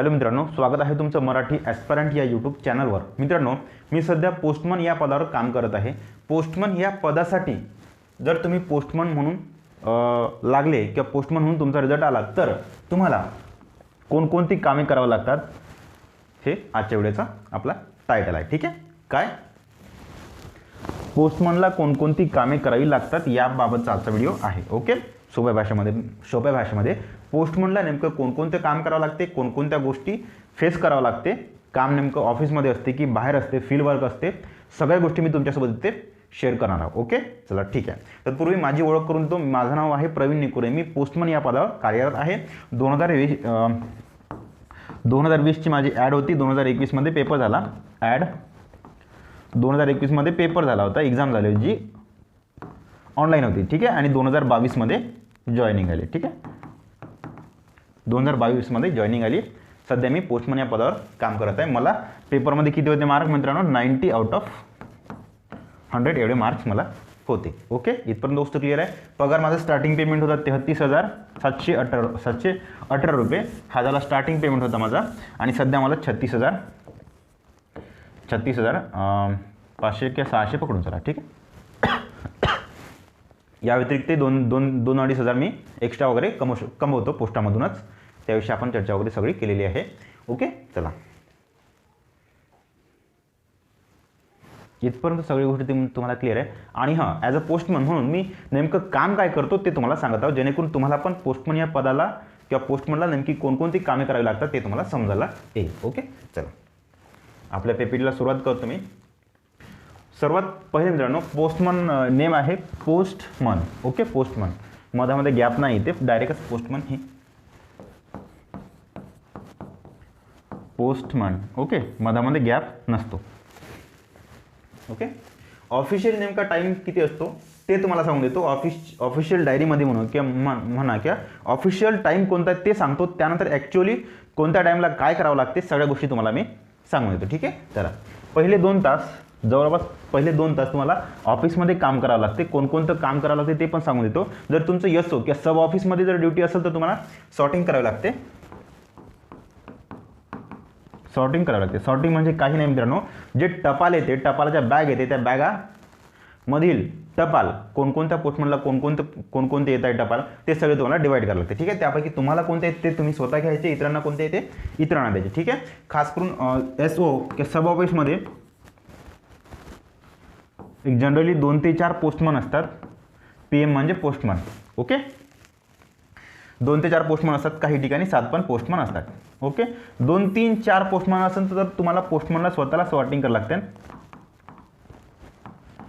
Hello मित्रांनो स्वागत आहे तुमचं मराठी ॲस्परंट या यूट्यूब चॅनलवर मित्रांनो मी सध्या पोस्टमन या पदावर काम करत आहे. पोस्टमन या पदासाठी जर तुम्ही पोस्टमन म्हणून लागले किंवा पोस्टमन म्हणून तुमचा रिझल्ट आला तर तुम्हाला कोणकोणती कामे करावं लागतात? हे आजच्या व्हिडिओचा आपला टायटल आहे. ठीक आहे? काय? पोस्टमनला कोणकोणती कामे करावी लागतात याबाबतचा आजचा व्हिडिओ आहे. ओके सोप्या भाषेमध्ये सोप्या भाषेमध्ये पोस्टमनला नेमकं कोणकोणते काम करावं लागते कोणकोणत्या गोष्टी फेस करावं लागते. काम नेमकं ऑफिसमध्ये असते की बाहेर असते फील्ड वर्क असते सगळ्या गोष्टी मी तुमच्यासोबत इथे शेअर करणार आहोत ओके चला ठीक आहे. तत्पूर्वी माझी ओळख करून देतो माझं नाव आहे प्रवीण निकुरे. मी पोस्टमन या पदावर कार्यरत आहे. दोन हजार वीस दोन हजार वीसची माझी ॲड होती. दोन हजार एकवीसमध्ये पेपर झाला. ॲड दोन हजार एकवीसमध्ये पेपर झाला होता. एक्झाम झाली जी ऑनलाईन होती ठीक आहे? आणि दोन हजार बावीसमध्ये जॉईनिंग आली ठीक आहे? दोन हजार बावीसमध्ये जॉईनिंग आली. सध्या मी पोस्टमन या पदावर काम करत आहे. मला पेपरमध्ये किती होते मार्क मित्रांनो? नाईन्टी आउट ऑफ हंड्रेड एवढे मार्क्स मला होते. ओके इथपर्यंत दोस्त क्लिअर आहे? पगार माझा स्टार्टिंग पेमेंट होता तेहतीस हजार सातशे अठरा सातशे अठरा रुपये. हा झाला स्टार्टिंग पेमेंट होता माझा. आणि सध्या मला छत्तीस हजार छत्तीस हजार पाचशे किंवा सहाशे पकडून चला. ठीक आहे? या व्यतिरिक्त दोन दोन दोन अडीच हजार मी एक्स्ट्रा वगैरे कमव कमवतो पोस्टामधूनच. त्याविषयी आपण चर्चा वगैरे सगळी केलेली आहे. ओके? चला. इथपर्यंत सगळी गोष्टी तुम्हाला क्लिअर आहे. आणि हां ॲज अ पोस्टमन म्हणून मी नेमकं काम काय करतो ते तुम्हाला सांगत आहोत. जेणेकरून तुम्हाला पण पोस्टमन या पदाला किंवा पोस्टमनला नेमकी कोणकोणती कामे करावी लागतात ते तुम्हाला समजायला येईल. ओके? चला. आपल्या पेपीला सुरुवात करतो मी. सर्वात पहिले मित्रांनो पोस्टमन नेम आहे पोस्टमन ओके? पोस्टमन मधामध्ये गॅप नाही ते डायरेक्टच पोस्टमन हे. पोस्टमन ओके मधामध्ये गॅप नसतो. ओके ऑफिशियल नेमका टाईम किती असतो? ते तुम्हाला सांगून देतो. ऑफिस ऑफिशियल डायरीमध्ये म्हणू किंवा म्हणा किंवा ऑफिशियल टाईम कोणता आहे ते सांगतो. त्यानंतर ॲक्च्युअली कोणत्या टाईमला काय करावं लागते सगळ्या गोष्टी तुम्हाला मी सांगून देतो. ठीक आहे? चला. पहिले दोन तास जवळपास पहिले दोन तास तुम्हाला ऑफिसमध्ये काम करावं लागते. कोणकोणतं काम करावं लागते ते पण सांगून देतो. जर तुमचं यसो हो किंवा सब ऑफिसमध्ये जर ड्युटी असेल तर तुम्हाला सॉर्टिंग करावी लागते. सॉर्टिंग करावं लागते. सॉर्टिंग म्हणजे काही नाही मित्रांनो. जे टपाल येते टपालाच्या बॅग येते त्या बॅगामधील टपाल कोणकोणत्या पोस्टमनला कोणकोणतं कोणकोणते येत आहे टपाल ते सगळे तुम्हाला डिवाईड करावं लागते. ठीक आहे? त्यापैकी तुम्हाला कोणते आहेत ते तुम्ही स्वतः घ्यायचे इतरांना कोणते येते इतरांना द्यायचे. ठीक आहे? खास करून एस ओ किंवा सब ऑफिसमध्ये एक जनरली दोन ते चार पोस्टमन असतात. पी एम म्हणजे पोस्टमन ओके दोन ते चार पोस्टमन असतात काही ठिकाणी सात पण पोस्टमन असतात. ओके दोन तीन चार पोस्टमन असेल तर तुम्हाला पोस्टमनला स्वतःला सॉर्टिंग करावं लागते.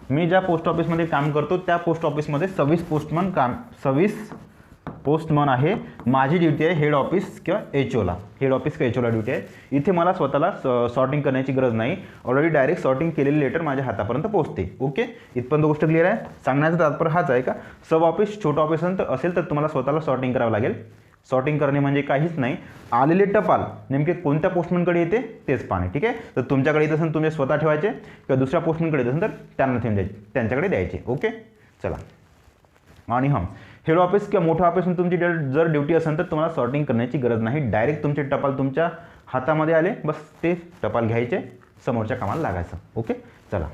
मी ज्या पोस्ट ऑफिसमध्ये काम करतो त्या पोस्ट ऑफिसमध्ये सव्वीस पोस्टमन काम सव्वीस पोस्टमन आहे. माझी ड्युटी आहे हेड ऑफिस किंवा एच ओला हेड ऑफिस किंवा एच ओला ड्युटी आहे. इथे मला स्वतःला सॉर्टिंग करण्याची गरज नाही. ऑलरेडी डायरेक्ट सॉर्टिंग केलेली लेटर माझ्या हातापर्यंत पोहोचते. ओके इथपर्यंत गोष्ट क्लिअर आहे? सांगण्याचा तात्पर्य हाच आहे का? सब ऑफिस छोटं ऑफिस असेल तर तुम्हाला स्वतःला सॉर्टिंग करावं लागेल. सॉर्टिंग करणे म्हणजे काहीच नाही. आलेले टपाल नेमके कोणत्या पोस्टमनकडे येते? तेच पाहणे. ठीक आहे? तर तुमच्याकडे येत असेल तुम्ही स्वतः ठेवायचे. किंवा दुसऱ्या पोस्टमनकडे येत असेल तर त्यांना ठेवून द्यायचे. त्यांच्याकडे द्यायचे. ओके चला. आणि हां. हेड ऑफिस किंवा मोठं ऑफिस तुमची जर ड्युटी असेल तर तुम्हाला सॉर्टिंग करण्याची गरज नाही. डायरेक्ट तुमचे टपाल तुमच्या हातामध्ये आले. बस ते टपाल घ्यायचे. समोरच्या कामाला लागायचं. ओके चला.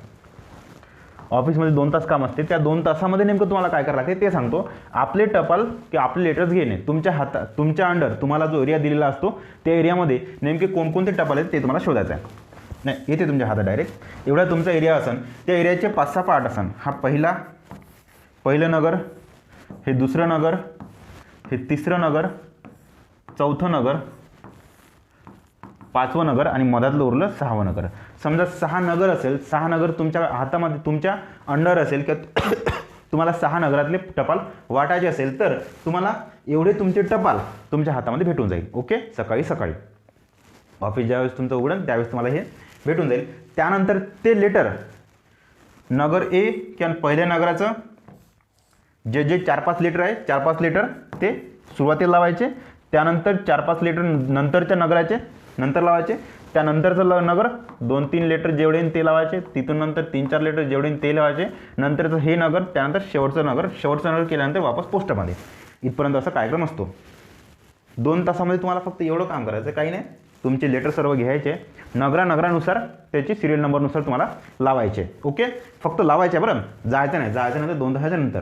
ऑफिसमध्ये दोन तास काम असते. त्या दोन तासामध्ये नेमकं तुम्हाला काय करायला लागते ते सांगतो. आपले टपाल किंवा आपले लेटर्स घेणे तुमच्या हातात तुमच्या अंडर तुम्हाला जो एरिया दिलेला असतो त्या एरियामध्ये नेमके कोणकोणते टपाल आहेत ते तुम्हाला शोधायचं आहे. नाही येते तुमच्या हातात डायरेक्ट एवढा तुमचा एरिया असन त्या एरियाचे पाच सहा पार्ट असन. हा पहिला पहिलं नगर हे दुसरं नगर हे तिसरं नगर चौथं नगर पाचवं नगर आणि मधातलं उरलं सहावं नगर. समजा सहा नगर असेल सहा नगर तुमच्या हातामध्ये तुमच्या अंडर असेल किंवा तुम्हाला सहा नगरातले टपाल वाटायचे असेल तर तुम्हाला एवढे तुमचे टपाल तुमच्या हातामध्ये भेटून जाईल. ओके? सकाळी सकाळी. ऑफिस ज्यावेळेस तुमचं उघडेल त्यावेळेस तुम्हाला हे भेटून जाईल. त्यानंतर ते लेटर नगर ए किंवा पहिल्या नगराचं जे जे चार पाच लिटर आहे चार पाच लिटर ते सुरुवातीला लावायचे त्यानंतर चार पाच लिटर नंतरच्या नगराचे नंतर लावायचे त्यानंतरचं ल नगर दोन तीन लिटर जेवढे ते लावायचे तिथून नंतर तीन चार लिटर जेवढे ते लावायचे नंतरचं हे नगर त्यानंतर शेवटचं नगर शेवटचं नगर केल्यानंतर वापस पोस्टमध्ये. इथपर्यंत असा कार्यक्रम असतो. दोन तासामध्ये तुम्हाला फक्त एवढं काम करायचं काही नाही. तुमचे लेटर सर्व घ्यायचे. नगरा नगरानुसार त्याची सिरियल नंबरनुसार तुम्हाला लावायचे. ओके? फक्त लावायचे बरं. जायचं नाही. जायचं नंतर दोन तासाच्या नंतर.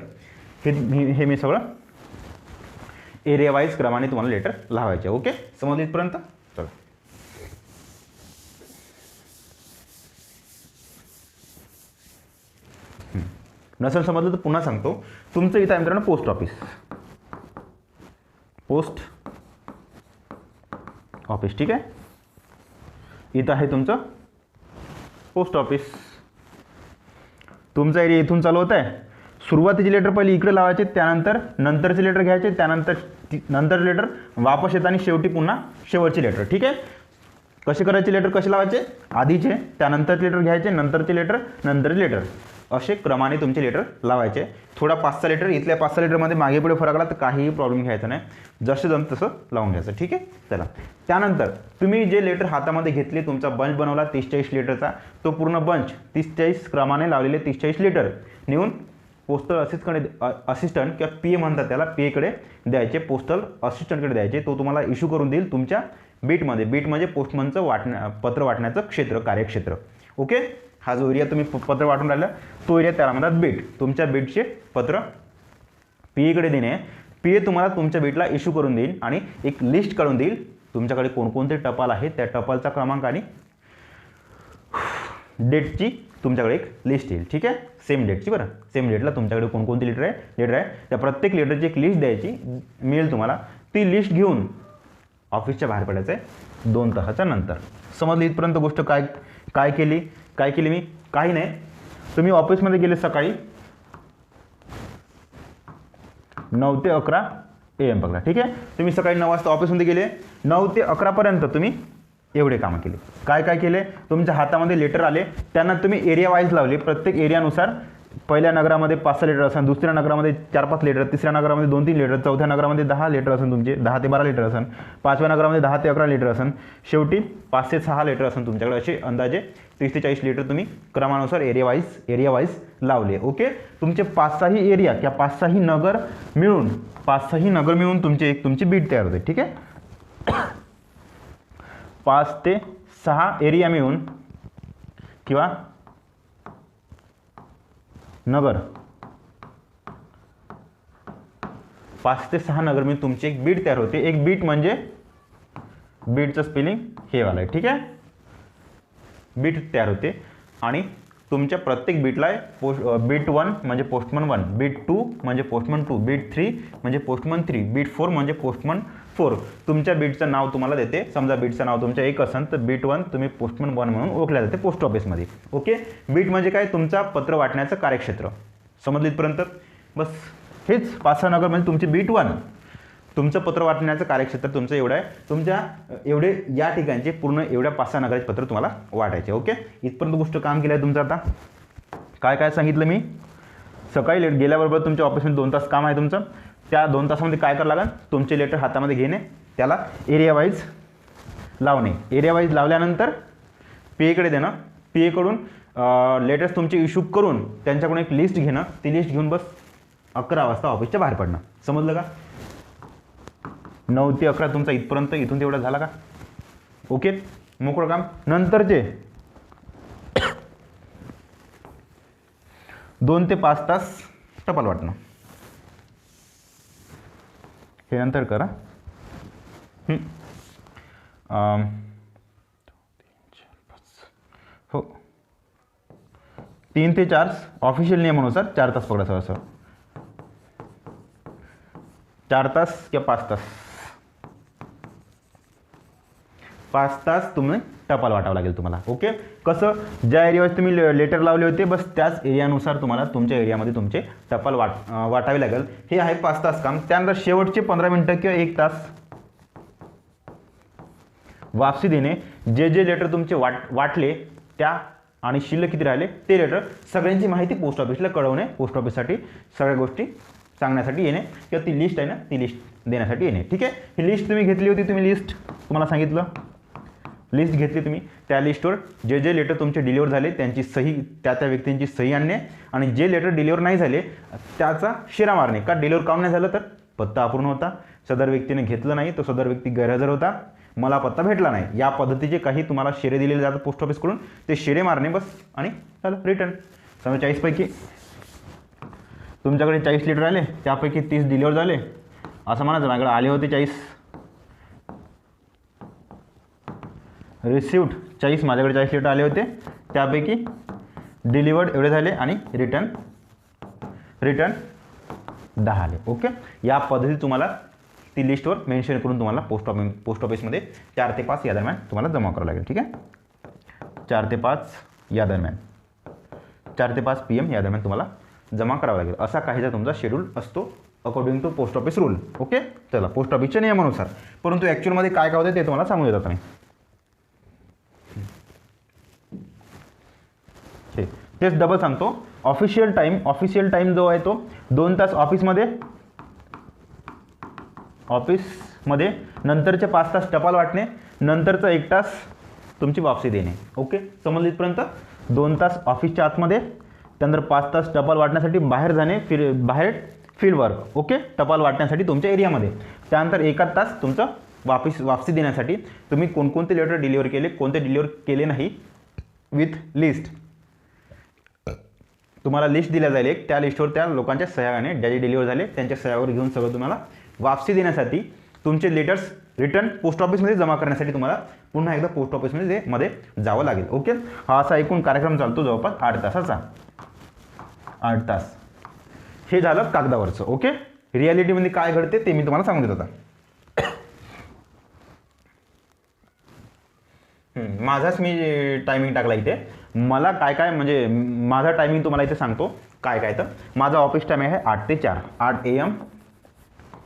हे मी हे मी सगळं एरियावाईज क्रमाने तुम्हाला लेटर लावायचे ओके समजलं इथपर्यंत चला. नसेल समजलं तर पुन्हा सांगतो. तुमचं इथं आहे मित्रांनो पोस्ट ऑफिस पोस्ट ऑफिस ठीक आहे? इथं आहे तुमचं पोस्ट ऑफिस तुमचा एरिया इथून चालू होत आहे सुरुवातीचे लेटर पहिले इकडे लावायचे त्यानंतर नंतरचे लेटर घ्यायचे त्यानंतर नंतर नंतरचे लेटर वापस येत आणि शेवटी पुन्हा शेवटचे लेटर ठीक आहे? कसे करायचे लेटर कसे लावायचे? आधीचे त्यानंतरचे लेटर घ्यायचे नंतरचे लेटर नंतरचे लेटर. असे क्रमाने तुमचे लेटर लावायचे. थोडा पाच सहा लेटर इथल्या पाच सहा लेटरमध्ये मागे पुढे फरक आला तर काहीही प्रॉब्लेम घ्यायचा नाही. जसं जम तसं लावून घ्यायचं ठीक आहे? चला. त्यानंतर तुम्ही जे लेटर हातामध्ये घेतले तुमचा बंच बनवला तीस चाळीस लिटरचा तो पूर्ण बंच तीस चाळीस क्रमाने लावलेले तीस चाळीस लिटर. नेऊन पोस्टल असिस्टकडे असिस्टंट किंवा पी ए म्हणतात त्याला पी एकडे द्यायचे पोस्टल असिस्टंटकडे द्यायचे. तो तुम्हाला इश्यू करून देईल तुमच्या बीटमध्ये बीट म्हणजे पोस्टमनचं वाटण्या पत्र वाटण्याचं क्षेत्र कार्यक्षेत्र. ओके हा जो एरिया तुम्ही प- पत्र वाटून राहिला तो एरिया त्याला म्हणतात बीट तुमच्या बीटचे पत्र पी एकडे देणे. पी ए तुम्हाला तुमच्या बीटला इश्यू करून देईल आणि एक लिस्ट काढून देईल. तुमच्याकडे कोणकोणते टपाल आहेत त्या टपालचा क्रमांक आणि डेटची तुमच्याकडे एक लिस्ट येईल. ठीक आहे? सेम डेटची बरं. सेम डेटला तुमच्याकडे कोणकोणती लिटर आहे? लिटर आहे. त्या प्रत्येक लिटरची एक लिस्ट द्यायची. मिळेल तुम्हाला. ती लिस्ट घेऊन ऑफिसच्या बाहेर पडायचं आहे. दोन तासाच्या नंतर. समजली इथपर्यंत गोष्ट काय काय केली? काय केली मी? काही नाही. तुम्ही ऑफिसमध्ये गेले सकाळी. नऊ ते अकरा ए एम पकडा. ठीक आहे? तुम्ही सकाळी नऊ वाजता ऑफिसमध्ये गेले. नऊ ते अकरापर्यंत तुम्ही एवढे कामं केले. काय काय केले? तुमच्या हातामध्ये लेटर आले. त्यांना तुम्ही एरिया वाईज लावले. प्रत्येक एरियानुसार पहिल्या नगरामध्ये पाच सहा लिटर असेल दुसऱ्या नगरामध्ये चार पाच लिटर तिसऱ्या नगरामध्ये दोन तीन लिटर चौथ्या नगरामध्ये दहा लिटर असेल तुमचे दहा ते बारा लिटर असेल पाचव्या नगरामध्ये दहा ते अकरा लिटर असेल शेवटी पाच ते सहा लिटर असेल तुमच्याकडे असे अंदाजे तीस ते चाळीस लिटर तुम्ही क्रमानुसार एरिया वाईज एरिया वाईज लावले. ओके तुमचे पाच सहाही एरिया किंवा पाच सहाही नगर मिळून पाच सहाही नगर मिळून तुमचे एक तुमची बीट तयार होते. ठीक आहे? पाच ते सहा एरिया मिळून किंवा नगर. पाच ते सहा नगर मिळून तुमची एक बीट तयार होते. एक बीट म्हणजे बीटचं स्पेलिंग हे वाला आहे. ठीक आहे? बीट तयार होते. आणि तुमच्या प्रत्येक बीटला पोस्ट बीट वन म्हणजे पोस्टमन वन बीट टू म्हणजे पोस्टमन टू बीट थ्री म्हणजे पोस्टमन थ्री बीट फोर म्हणजे पोस्टमन फोर तुमच्या बीटचं नाव तुम्हाला देते. समजा बीटचं नाव तुमच्या एक असेल तर बीट वन तुम्ही पोस्टमन वन म्हणून ओळखल्या जाते पोस्ट ऑफिसमध्ये ओके बीट म्हणजे काय? तुमचा पत्र वाटण्याचं कार्यक्षेत्र. समजलं इथपर्यंत बस. हेच पाच सहा नगर म्हणजे तुमची बीट वन तुमचं पत्र वाटण्याचं कार्यक्षेत्र तुमचं एवढं आहे. तुमच्या एवढे या ठिकाणचे पूर्ण एवढ्या पाच सहा नगराचे पत्र तुम्हाला वाटायचे. ओके इथपर्यंत गोष्ट काम केलं आहे तुमचं आता. काय काय सांगितलं मी? सकाळी लेट गेल्याबरोबर तुमच्या ऑफिसमध्ये दोन तास काम आहे तुमचं. त्या दोन तासामध्ये काय करावं लागेल तुमचे लेटर हातामध्ये घेणे त्याला एरिया वाईज लावणे. एरिया वाईज लावल्यानंतर पी एकडे देणं. पी एकडून लेटर्स तुमचे इश्यू करून त्यांच्याकडून एक लिस्ट घेणं. ती लिस्ट घेऊन बस अकरा वाजता ऑफिसच्या बाहेर पडणं. समजलं का? नऊ ते अकरा तुमचा इथपर्यंत इथून तेवढा झाला का? ओके मोकळं काम. नंतरचे दोन ते पाच तास टपाल वाटणं. हे अंतर करा। हो। तीन ते चार ऑफिशियल नियमानुसार चार तास पकडा सर सर चार तास किंवा पाच तास. पाच तास तुम्ही टपाल वाटावं लागेल तुम्हाला. ओके कसं? ज्या एरियावर तुम्ही लेटर लावले होते बस त्याच एरियानुसार तुम्हाला तुमच्या एरियामध्ये तुमचे टपाल वाट वाटावे लागेल. हे आहे पाच तास काम. त्यानंतर शेवटचे पंधरा मिनटं किंवा एक तास वापसी देणे. जे जे लेटर तुमचे वाट वाटले त्या आणि शिल्लक किती राहिले ते लेटर सगळ्यांची माहिती पोस्ट ऑफिसला कळवणे पोस्ट ऑफिससाठी सगळ्या गोष्टी सांगण्यासाठी येणे किंवा ती लिस्ट आहे ना ती लिस्ट देण्यासाठी येणे. ठीक आहे? ही लिस्ट तुम्ही घेतली होती तुम्ही लिस्ट तुम्हाला सांगितलं? लिस्ट घेतली तुम्ही. त्या लिस्टवर जे जे लेटर तुमचे डिलिव्हर झाले त्यांची सही त्या त्या व्यक्तींची सही आणणे आणि जे लेटर डिलिव्हर नाही झाले त्याचा शिरा मारणे. का डिलिव्हर काम नाही झालं तर? पत्ता अपूर्ण होता. सदर व्यक्तीने घेतलं नाही तो सदर व्यक्ती गैरहजर होता. मला पत्ता भेटला नाही. या पद्धतीचे काही तुम्हाला शेरे दिलेले जातात पोस्ट ऑफिसकडून ते शेरे मारणे बस आणि चला रिटर्न समजा चाळीसपैकी तुमच्याकडे चाळीस लिटर आले त्यापैकी तीस डिलिव्हर झाले. असं म्हणायचं. माझ्याकडे आले होते चाळीस. रिसिव्ड चाळीस माझ्याकडे चाळीस लिटर आले होते. त्यापैकी डिलिवर्ड एवढे झाले आणि रिटर्न रिटर्न दहा आले. ओके या पद्धतीत तुम्हाला ती लिस्टवर मेन्शन करून तुम्हाला पोस्ट ऑफिस पोस्ट ऑफिसमध्ये चार ते पाच या दरम्यान तुम्हाला जमा करावं लागेल. ठीक आहे? चार ते पाच या दरम्यान चार ते पाच पी एम या दरम्यान तुम्हाला जमा करावं लागेल. असा काहीचा तुमचा शेड्यूल असतो according to post office rule okay चला पोस्ट ऑफिसच्या नियमानुसार. परंतु ॲक्च्युअलमध्ये काय काय होते ते तुम्हाला सांगू देतात मी ठीक तेच डबल सांगतो. ऑफिशियल टाईम ऑफिशियल टाईम जो आहे तो दोन तास ऑफिसमध्ये ऑफिसमध्ये नंतरचे पाच तास टपाल वाटणे नंतरचा एक तास तुमची वापसी देणे. ओके समजलं इथपर्यंत? दोन तास ऑफिसच्या आतमध्ये त्यानंतर पाच तास टपाल वाटण्यासाठी बाहेर जाणे फिर बाहेर फील्ड वर्क ओके टपाल वाटण्यासाठी तुमच्या एरियामध्ये त्यानंतर एकाच तास तुमचं वापिस वापसी देण्यासाठी तुम्ही कोणकोणते लेटर डिलिव्हर केले कोणते डिलिव्हर केले नाही विथ लिस्ट तुम्हाला लिस्ट दिल्या जाईल एक. त्या लिस्टवर त्या लोकांच्या सह्याने ज्याचे डिलिव्हर झाले. त्यांच्या सह्यावर घेऊन सगळं तुम्हाला वापसी देण्यासाठी तुमचे लेटर्स रिटर्न पोस्ट ऑफिसमध्ये जमा करण्यासाठी तुम्हाला पुन्हा एकदा पोस्ट ऑफिसमध्ये मध्ये जावं लागेल. ओके हा असा एकूण कार्यक्रम चालतो जवळपास आठ तासाचा. आठ तास. हे झालं कागदावरचं. ओके रियालिटीमध्ये काय घडते ते मी तुम्हाला सांगून देत आता. माझाच मी टायमिंग टाकला इथे. मला काय काय म्हणजे माझा टायमिंग तुम्हाला इथे सांगतो. काय काय तर? माझा ऑफ़िस टाईम आहे आठ ते चार. आठ ए एम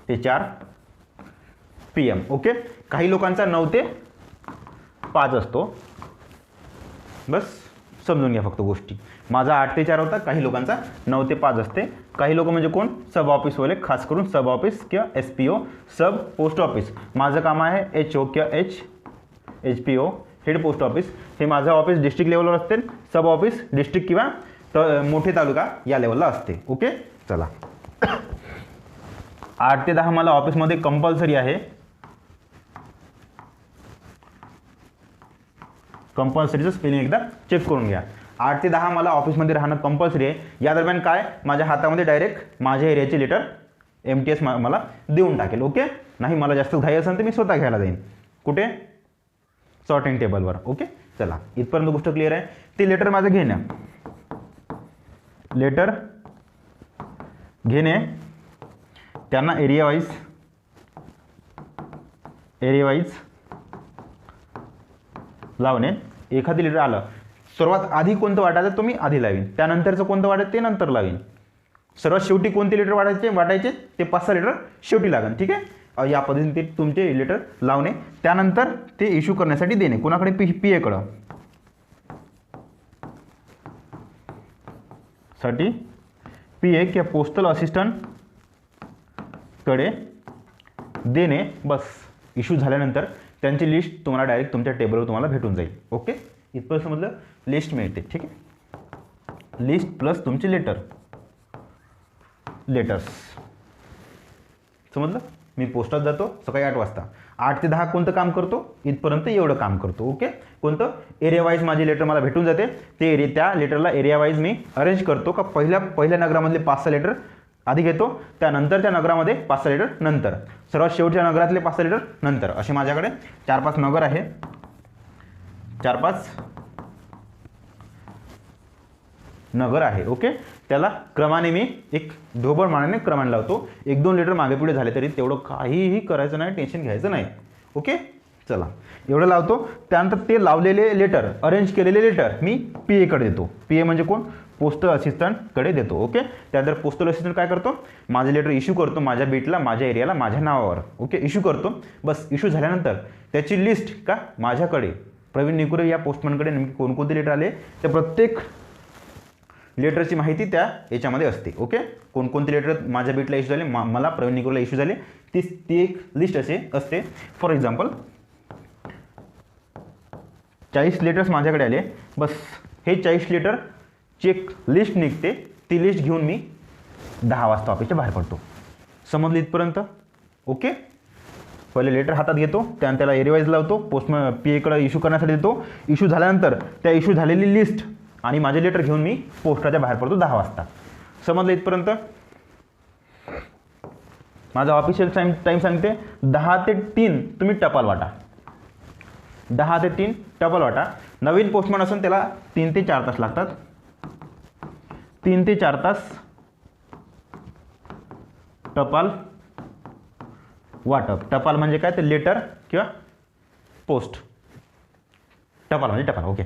ते चार पी एम ओके काही लोकांचा नऊ ते पाच असतो. बस, समजून घ्या फक्त गोष्टी. माझा आठ ते चार होता, काही लोकांचा नऊ ते पाच असते. काही लोक म्हणजे कोण? सब ऑफिसवाले खास करून सब ऑफ़िस किंवा S P O sub post office माझं काम आहे एच ओ किंवा H H P O head post office. हे माझं ऑफिस डिस्ट्रिक्ट लेवलवर असते सब ऑफिस डिस्ट्रिक्ट किंवा त मोठे तालुका या लेवलला असते. ओके? चला. आठ ते दहा मला ऑफिसमध्ये कंपल्सरी आहे. कंपल्सरीचं स्पेलिंग एकदा चेक करून घ्या. आठ ते दहा मला ऑफिसमध्ये राहणं कंपल्सरी आहे. या दरम्यान काय? माझ्या हातामध्ये डायरेक्ट माझ्या एरियाचे लेटर एम टी एस मला देऊन टाकेल. ओके? नाही मला जास्त घाई असेल तर मी स्वतः घ्यायला जाईन. कुठे? सॉर्टिंग टेबलवर ओके चला. इथपर्यंत गोष्ट क्लिअर आहे. ते लेटर माझं घेणे. लेटर घेणे. त्यांना एरिया वाईज एरिया वाईज लावणे. एखादी लिटर आलं. सर्वात आधी कोणतं वाटायचं? तो मी आधी लावीन. त्यानंतरचं कोणतं वाटायचं ते नंतर लावीन. सर्वात शेवटी कोणते लिटर वाटायचे? वाटायचे ते पाच सहा लिटर शेवटी लागेल ठीक आहे? या पद्धतीने ते तुमचे लेटर लावणे त्यानंतर ते इश्यू करण्यासाठी देणे. कोणाकडे पी पी एकडं साठी पी ए किंवा पोस्टल असिस्टंटकडे देणे बस. इश्यू झाल्यानंतर त्यांची लिस्ट तुम्हाला डायरेक्ट तुमच्या टेबलवर तुम्हाला भेटून जाईल. ओके इथपर्यंत समजलं? लिस्ट मिळते. ठीक आहे? लिस्ट प्लस तुमचे लेटर लेटर्स समजलं? मी पोस्टात जातो सकाळी आठ वाजता. आठ ते दहा कोणतं काम करतो? इथपर्यंत एवढं काम करतो ओके? कोणतं? एरियावाईज माझी माझे लेटर मला भेटून जाते. ते एरिया त्या लेटरला एरियावाईज मी अरेंज करतो का पहिल्या पहिल्या नगरामधले पाच सहा लेटर आधी घेतो त्यानंतर त्या नगरामध्ये पाच सहा लिटर नंतर. सर्वात शेवटच्या नगरातले पाच सहा लिटर नंतर. असे माझ्याकडे चार पाच नगर आहे. चार पाच नगर आहे ओके त्याला क्रमाने मी एक ढोबळ मानाने क्रमाने लावतो. एक दोन लिटर मागे पुढे झाले तरी तेवढं काहीही करायचं नाही टेन्शन घ्यायचं नाही ओके चला. एवढं लावतो. त्यानंतर ते लावलेले लेटर अरेंज केलेले लेटर मी पी एकडे देतो. पी ए म्हणजे कोण? पोस्टल असिस्टंटकडे देतो ओके त्यानंतर पोस्टल असिस्टंट काय करतो? माझे लेटर इश्यू करतो माझ्या बीटला माझ्या एरियाला माझ्या नावावर ओके इश्यू करतो. बस इश्यू झाल्यानंतर त्याची लिस्ट का? माझ्याकडे. प्रवीण निकुरे या पोस्टमॅनकडे नेमके कोणकोणते लेटर आले? ते प्रत्येक लेटरची माहिती त्या याच्यामध्ये असते ओके कोणकोणते लेटर माझ्या बीटला इश्यू झाले मा मला प्रवीण निकोला इश्यू झाले ती ती एक लिस्ट असे असते. फॉर एक्झाम्पल चाळीस लेटर्स माझ्याकडे आले. बस हे चाळीस लेटर चेक लिस्ट निघते. ती लिस्ट घेऊन मी दहा वाजता ऑफिसच्या बाहेर पडतो. समजली इथपर्यंत? ओके पहिले लेटर हातात घेतो त्यानंतर त्याला एरिवाईज लावतो पोस्ट पी एकडं इश्यू करण्यासाठी देतो. इश्यू झाल्यानंतर त्या इश्यू झालेली लिस्ट आणि माझे लेटर घेऊन मी पोस्टाच्या बाहेर पडतो दहा वाजता. समजलं इथपर्यंत? माझा ऑफिशियल टाईम टाईम सांगते. दहा ते तीन तुम्ही टपाल वाटा. दहा ते तीन टपाल वाटा. नवीन पोस्टमॅन असून त्याला तीन ते चार तास लागतात. तीन ते चार तास टपाल वाटप. टपाल म्हणजे काय? ते लेटर किंवा पोस्ट टपाल म्हणजे टपाल ओके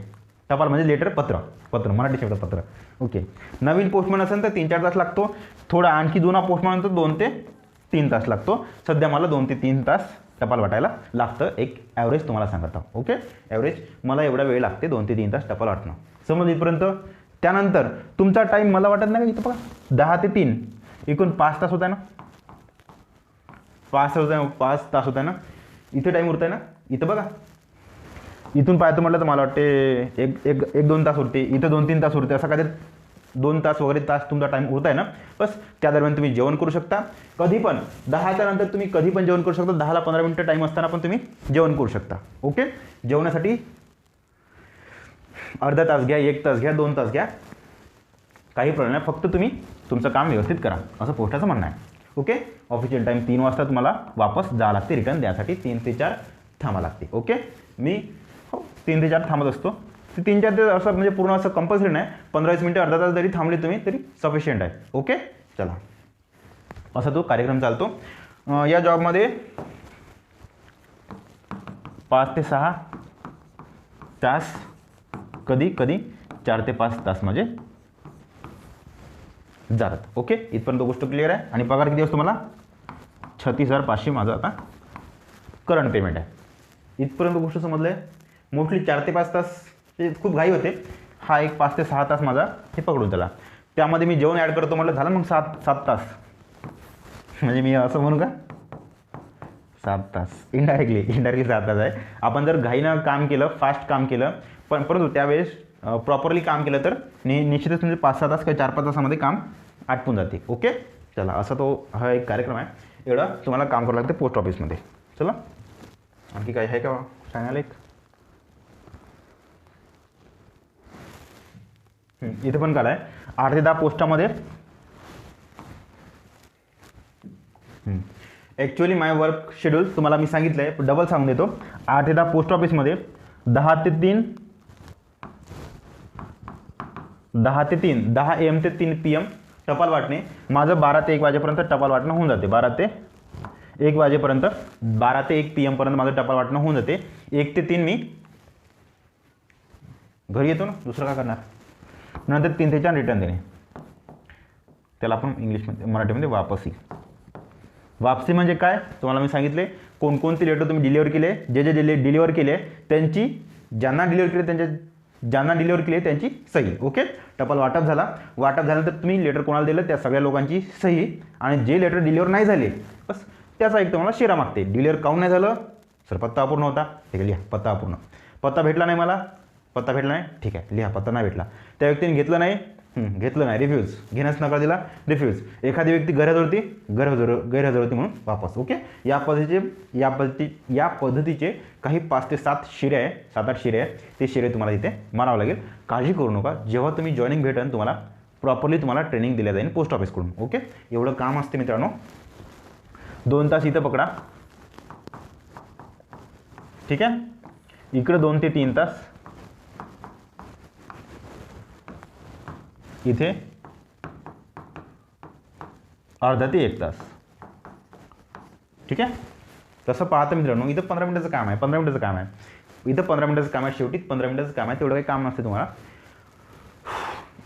टपाल म्हणजे लेटर पत्र. पत्र मराठी शब्द पत्र. ओके नवीन पोस्टमॅन असेल तर तीन चार तास लागतो. थोडा आणखी जुना पोस्टमॅन तर दोन ते तीन तास लागतो. सध्या मला दोन ते तीन तास टपाल वाटायला लागतं. एक ॲव्हरेज तुम्हाला सांगत आहो ओके ॲव्हरेज मला एवढा वेळ लागते दोन ते तीन तास टपाल वाटणं. समज इथपर्यंत. त्यानंतर तुमचा टाईम मला वाटत नाही का इथं बघा? दहा ते तीन. एकूण पाच तास होत आहे ना? पाच तास होत पाच तास होत आहे ना? इथे टाईम उरताय ना? इथं बघा. इथून पाहतो म्हटलं तर मला वाटते एक एक एक दोन तास उरते. इथं दोन तीन तास उरते. असं काहीतरी दोन तास वगैरे तास तुमचा टाईम उरत आहे ना? बस त्या दरम्यान तुम्ही जेवण करू शकता. कधी पण दहाच्या नंतर तुम्ही कधी पण जेवण करू शकता. दहाला पंधरा मिनटं टाईम असताना पण तुम्ही जेवण करू शकता. ओके जेवणासाठी अर्धा तास घ्या एक तास घ्या दोन तास घ्या. काही प्रॉब्लेम नाही. फक्त तुम्ही तुमचं काम व्यवस्थित करा. असं पोस्टाचं म्हणणं आहे. ओके ऑफिशियल टाईम तीन वाजता तुम्हाला वापस जावं लागते. रिटर्न द्यासाठी तीन ते चार थांबा लागते. ओके मी तीन ते चार थांबत असतो. ते तीन चार ते असं म्हणजे पूर्ण असं कंपल्सरी नाही. पंधरा वीस मिनटं अर्धा तास जरी थांबले तुम्ही तरी सफिशियंट आहे. ओके चला. असा तो कार्यक्रम चालतो. या जॉबमध्ये पाच ते सहा तास कधी कधी चार ते पाच तास म्हणजे जातात. ओके इथपर्यंत गोष्ट क्लिअर आहे. आणि पगार किती असतो मला? छत्तीस हजार पाचशे माझं आता करंट पेमेंट आहे. इथपर्यंत गोष्ट समजलं आहे मोस्टली चार ते पाच तास ते खूप घाई होते. हा एक पाच ते सहा तास माझा हे पकडून त्याला. त्यामध्ये मी जेवण ॲड करतो म्हटलं झालं मग सात सात तास. म्हणजे मी असं म्हणू का? सात तास. इनडायरेक्टली इनडायरेक्टली सात तास आहे. आपण जर घाईनं काम केलं फास्ट काम केलं पण परंतु त्यावेळेस प्रॉपरली काम केलं तर नि निश्चितच म्हणजे पाच सहा तास किंवा चार पाच तासामध्ये काम आटपून जाते. ओके चला असा तो हा एक कार्यक्रम आहे. एवढं तुम्हाला काम करावं लागतं पोस्ट ऑफिसमध्ये चला. आणखी काय आहे का? सांगायला एक? इथे पण काय आहे आठ ते दहा पोस्टामध्ये. ॲक्च्युली माय वर्क शेड्यूल तुम्हाला मी सांगितलं आहे डबल सांगून देतो. आठ ते दहा पोस्ट ऑफिसमध्ये दहा ते तीन दहा ते तीन दहा एम ते तीन पी एम टपाल वाटणे. माझं बारा ते एक वाजेपर्यंत टपाल वाटणं होऊन जाते. बारा ते एक वाजेपर्यंत बारा ते एक पी एमपर्यंत माझं टपाल वाटणं होऊन जाते. एक ते तीन मी घरी येतो ना? दुसरं काय करणार? नंतर तीन ते चार रिटर्न देणे. त्याला आपण इंग्लिशमध्ये मराठीमध्ये वापसी. वापसी म्हणजे काय? तुम्हाला मी सांगितले कोणकोणते लेटर तुम्ही डिलिव्हर केले जे जे डिले डिलिव्हर केले त्यांची ज्यांना डिलिव्हर केले त्यांच्या ज्यांना डिलिव्हर केली त्यांची सही. ओके टपाल वाटप झाला. वाटप झाल्यानंतर तुम्ही लेटर कोणाला दिलं? त्या सगळ्या लोकांची सही. आणि जे लेटर डिलिव्हर नाही झाले बस त्याचा एक तुम्हाला शिरा मागते. डिलिव्हर काऊन नाही झालं? सर पत्ता अपूर्ण होता. ठीक आहे लिहा पत्ता अपूर्ण. पत्ता भेटला नाही मला? पत्ता भेटला नाही? ठीक आहे लिहा पत्ता नाही भेटला. त्या व्यक्तीने घेतलं नाही? घेतलं नाही. रिफ्यूज घेण्यास नकार दिला. रिफ्यूज एखादी व्यक्ती गैरहजर होती गैरहजर गैरहजर होती म्हणून वापस. ओके या पद्धतीचे या पद्धती या पद्धतीचे काही पाच ते सात शिरे आहे. सात आठ शिरे आहे ते शिरे तुम्हाला इथे मारावं लागेल. काळजी करू नका. जेव्हा तुम्ही जॉईनिंग भेटेल तुम्हाला प्रॉपरली तुम्हाला ट्रेनिंग दिल्या जाईल पोस्ट ऑफिसकडून ओके एवढं काम असते मित्रांनो. दोन तास इथं पकडा. ठीक आहे? इकडं दोन ते तीन तास. इथे अर्धा ते एक तास. ठीक आहे? तसं पाहता मित्रांनो इथं पंधरा मिनटाचं काम आहे पंधरा मिनटाचं काम आहे. इथं पंधरा मिनटाचं काम आहे शेवटी पंधरा मिनटाचं काम आहे तेवढं काही काम नसते तुम्हाला.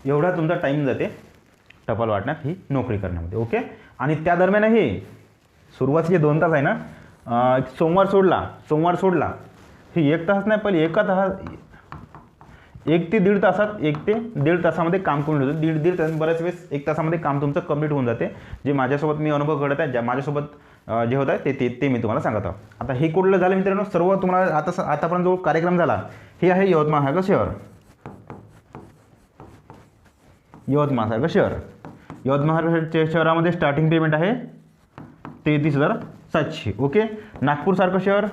एवढा तुमचा टाईम जाते टपाल वाटण्यात ही नोकरी करण्यामध्ये ओके? आणि त्या दरम्यानही सुरुवातीचे दोन तास आहे ना सोमवार सोडला सोमवार सोडला. ही एक तास नाही पहिले एका तास एक ते दीड तासात एक ते दीड तासामध्ये काम करून होतं दीड दीड तास बऱ्याच वेळेस एक तासामध्ये काम तुमचं कंप्लीट होऊन जाते. जे माझ्यासोबत मी अनुभव घडत आहे ज्या माझ्यासोबत जे होत आहे ते ते ते मी तुम्हाला सांगत आहोत. आता हे कुठलं झालं मित्रांनो? सर्व तुम्हाला आता स- आतापर्यंत जो कार्यक्रम झाला हे आहे यवतमाळ सारखं शहर यवतमाळ सारखं शहर यवतमाळ शहरामध्ये स्टार्टिंग पेमेंट आहे तेहतीस हजार सातशे. ओके नागपूरसारखं शहर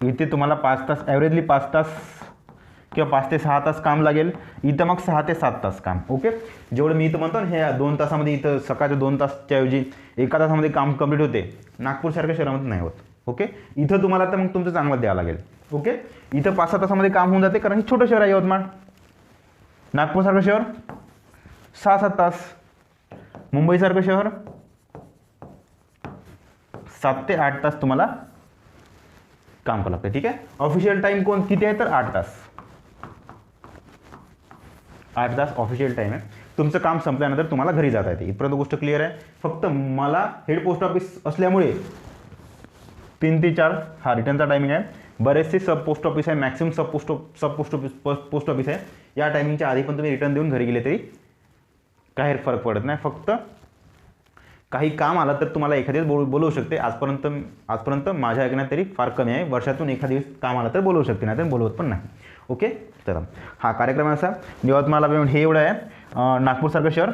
इथे तुम्हाला पाच तास ॲव्हरेजली पाच तास किंवा पाच ते सहा तास काम लागेल. इथं मग सहा ते सात तास काम ओके जेवढं मी इथं म्हणतो ना हे दोन तासामध्ये इथं सकाळच्या दोन तासच्या ऐवजी एका तासामध्ये काम कंप्लीट होते नागपूरसारख्या शहरामध्ये नाही होत ओके इथं तुम्हाला तर मग तुमचं चांगलं द्यावं लागेल ओके इथं पाच सहा तासामध्ये काम होऊन जाते कारण हे छोटं शहर आहे यवतमाळ. नागपूरसारखं शहर सहा सात तास. मुंबईसारखं शहर सात ते आठ तास तुम्हाला काम करावं लागतं ठीक आहे? ऑफिशियल टाईम कोण? किती आहे तर आठ तास. आठ तास ऑफिशियल टाईम आहे. तुमचं काम संपल्यानंतर तुम्हाला घरी जाता येते. इथपर्यंत गोष्ट क्लिअर आहे. फक्त मला हेड पोस्ट ऑफिस असल्यामुळे तीन ते चार हा रिटर्नचा टायमिंग आहे. बरेचसे सब पोस्ट ऑफिस आहे. Maximum sub post sub post office post office आहे. या टायमिंगच्या आधी पण तुम्ही रिटर्न देऊन घरी गेले तरी काही फरक पडत नाही. फक्त काही काम आलं तर तुम्हाला एखाद्या बोल बोलवू शकते. आजपर्यंत आजपर्यंत माझ्या ऐकण्यात तरी फार कमी आहे. वर्षातून एखाद्या दिवस काम आलं तर बोलवू शकते नाही तर बोलवत पण नाही. ओके? तर हा कार्यक्रम आहे असा. यवतमाळला पेमेंट हे एवढं आहे. नागपूरसारखं शहर.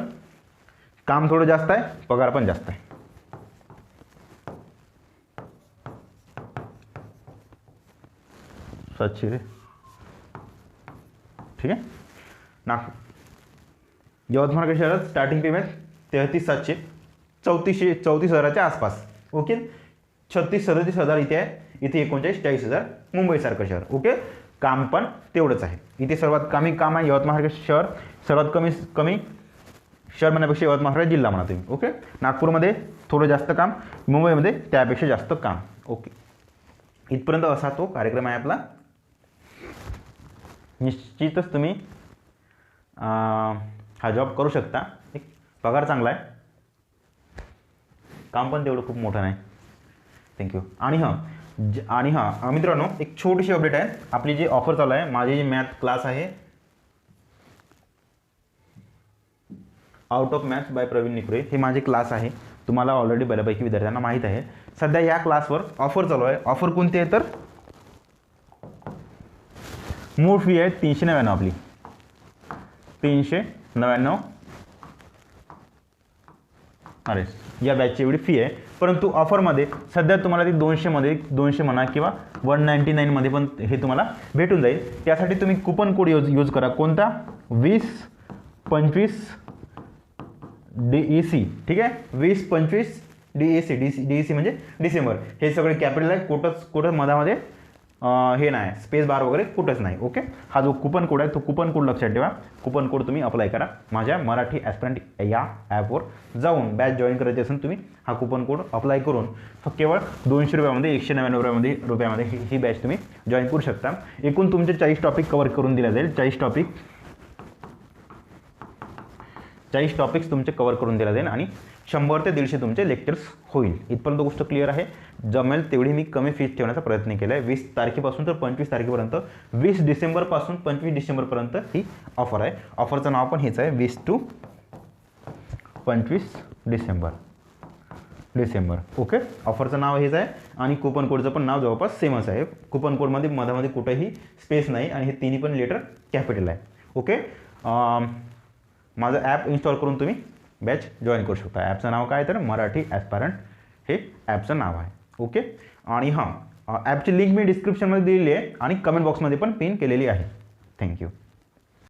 काम थोडं जास्त आहे पगार पण जास्त आहे. सातशे रे. ठीक आहे? नागपूर यवतमाळ शहरात स्टार्टिंग पेमेंट तेहतीस सातशे. चौतीसशे चौतीस हजाराच्या आसपास. ओके छत्तीस सदतीस हजार इथे आहे. इथे एकोणचाळीस चाळीस हजार मुंबईसारखं शहर. ओके काम पण तेवढंच आहे. इथे सर्वात कमी काम आहे यवतमाळ शहर. सर्वात कमी कमी शहर म्हणण्यापेक्षा यवतमाळ जिल्हा म्हणा तुम्ही. ओके नागपूरमध्ये थोडं जास्त काम मुंबईमध्ये त्यापेक्षा जास्त काम. ओके इथपर्यंत असा तो कार्यक्रम आहे आपला. निश्चितच तुम्ही हा जॉब करू शकता. एक पगार चांगला आहे. काम पण तेवढं खूप मोठं नाही. थँक्यू आणि हां ज आणि हां मित्रांनो एक छोटीशी अपडेट आहे. आपली जी ऑफर चालू आहे माझी जी मॅथ क्लास आहे out of maths by Pravin Nikure हे माझे क्लास आहे. तुम्हाला ऑलरेडी बऱ्यापैकी विद्यार्थ्यांना माहीत आहे. सध्या या क्लासवर ऑफर चालू आहे. ऑफर कोणती आहे तर? मूळ फी आहे तीनशे नव्याण्णव आपली. तीनशे नव्याण्णव अरे या बॅचची एवढी फी आहे. परंतु ऑफरमध्ये सध्या तुम्हाला ती दोनशेमध्ये दोनशे म्हणा किंवा वन नाईन्टी नाईनमध्ये पण हे तुम्हाला भेटून जाईल. त्यासाठी तुम्ही कुपन कोड यूज यूज करा. कोणता? वीस पंचवीस डी ई सी ठीक आहे? वीस पंचवीस D A C D C D E C म्हणजे डिसेंबर. हे सगळे कॅपिटल आहे. कोटच कोटच मधामध्ये हे नाही. स्पेस बार वगैरे कुठंच नाही. ओके हा जो कुपन कोड आहे तो कुपन कोड लक्षात ठेवा. कुपन कोड तुम्ही अप्लाय करा. माझ्या मराठी ॲस्पिरंट या ॲपवर जाऊन बॅच जॉईन करायची असेल तुम्ही हा कुपन कोड अप्लाय करून फक्त केवळ दोनशे रुपयामध्ये एकशे नव्याण्णव रुपयामध्ये रुपयामध्ये ही बॅच तुम्ही जॉईन करू शकता. एकूण तुमचे चाळीस टॉपिक कवर करून दिला जाईल. चाळीस टॉपिक चाळीस टॉपिक्स तुमचे कवर करून दिला जाईल आणि शंभर ते दीडशे तुमचे लेक्चर्स होईल. इथपर्यंत गोष्ट क्लिअर आहे. जमेल तेवढी मी कमी फीस ठेवण्याचा प्रयत्न केला आहे वीस तारखेपासून तर पंचवीस तारखेपर्यंत वीस डिसेंबरपासून पंचवीस डिसेंबरपर्यंत ही ऑफर आहे. ऑफरचं नाव पण हेच आहे. वीस टू पंचवीस डिसेंबर. डिसेंबर. ओके ऑफरचं नाव हेच आहे. आणि कुपन कोडचं पण नाव जवळपास सेमच आहे. कुपन कोडमध्ये मधामध्ये कुठेही स्पेस नाही आणि हे तिन्ही पण लेटर कॅपिटल आहे. ओके माझं ॲप इन्स्टॉल करून तुम्ही बॅच जॉईन करू शकता. ॲपचं नाव काय तर मराठी ॲस्पारंट हे ॲपचं नाव आहे. ओके आणि हां ॲपची लिंक मी डिस्क्रिप्शनमध्ये दिलेली आहे आणि कमेंट बॉक्समध्ये पण पिन केलेली आहे. थँक्यू